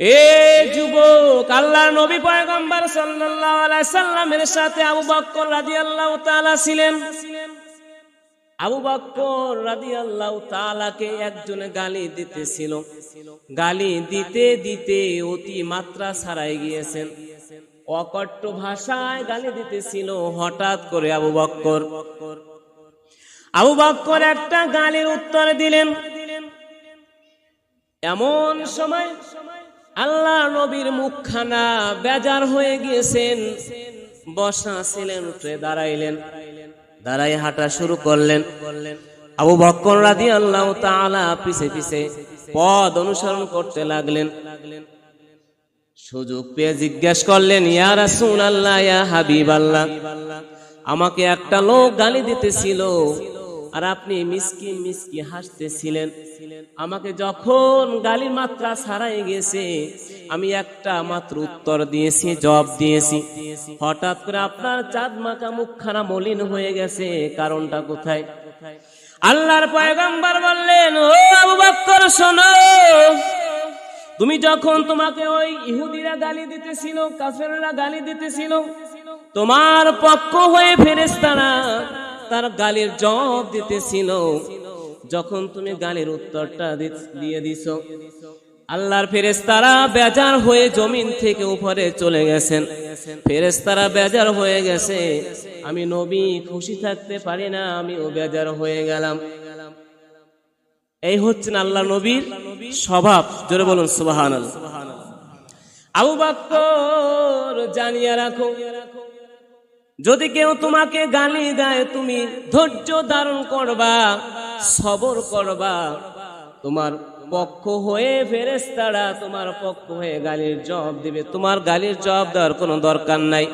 এ যুবক আল্লাহ নবী পয়গম্বর সাল্লামের সাথে আবু বকর ছিলেন। আবু বকর একজনে গালি দিতেছিল। গালি দিতে দিতে অতি মাত্রা ছাড়াই গিয়েছেন। অকট্ট ভাষায় গালি দিতেছিল হঠাৎ করে আবু বক্কর। আবু একটা গালির উত্তর দিলেন। এমন সময় আল্লাহ নবীর মুখখানা বেজার হয়ে গিয়েছেন। বসা ছিলেন, উঠে দাঁড়াইলেন। দাঁড়াই হাঁটা শুরু করলেন। আবু বক্কর রাদি আল্লাহ তাআলা পিছে পিছে পদ অনুসরণ করতে লাগলেন। সুযোগ পেয়ে জিজ্ঞেস করলেন, ইয়া রাসূলুল্লাহ, ইয়া হাবিবাল্লাহ, আমাকে একটা লোক গালি দিতেছিল। আর আপনি মিসকি মিসকি হাসতেছিলেন। আমাকে যখন গালির মাত্রা ছাড়াই গেছে, আমি একটা মাত্র উত্তর দিয়েছি, জবাব দিয়েছি। হঠাৎ করে আপনার চাঁদ মাকা মুখখানা মলিন হয়ে গেছে, কারণটা কোথায়? আল্লাহর পয়গম্বর বললেন, ও আবু বক্কর, শোনো। তুমি যখন তোমাকে ওই ইহুদিরা গালি দিতেছিল, কাফেররা গালি দিতেছিল, তোমার পক্ষ হয়ে ফেরেস্তারা তার গালির জবাব দিতেছিল। যখন তুমি গালির উত্তরটা দিয়ে দিছ। আল্লাহর ফেরেস্তারা বেজার হয়ে জমিন থেকে উপরে চলে গেছেন। ফেরেস্তারা বেজার হয়ে গেছে। আমি নবী, খুশি থাকতে পারি না, আমিও বেজার হয়ে গেলাম। এই হচ্ছেন আল্লাহ নবীর স্বভাব। জোরে বলুন সুবাহান আবু বাক্কর জানিয়ে রাখো যদি কেউ তোমাকে গালি দেয়, তুমি ধৈর্য ধারণ করবা, সবর করবা। তোমার পক্ষ হয়ে ফেরেস তারা তোমার পক্ষ হয়ে গালির জবাব দিবে। তোমার গালির জবাব দেওয়ার কোনো দরকার নাই।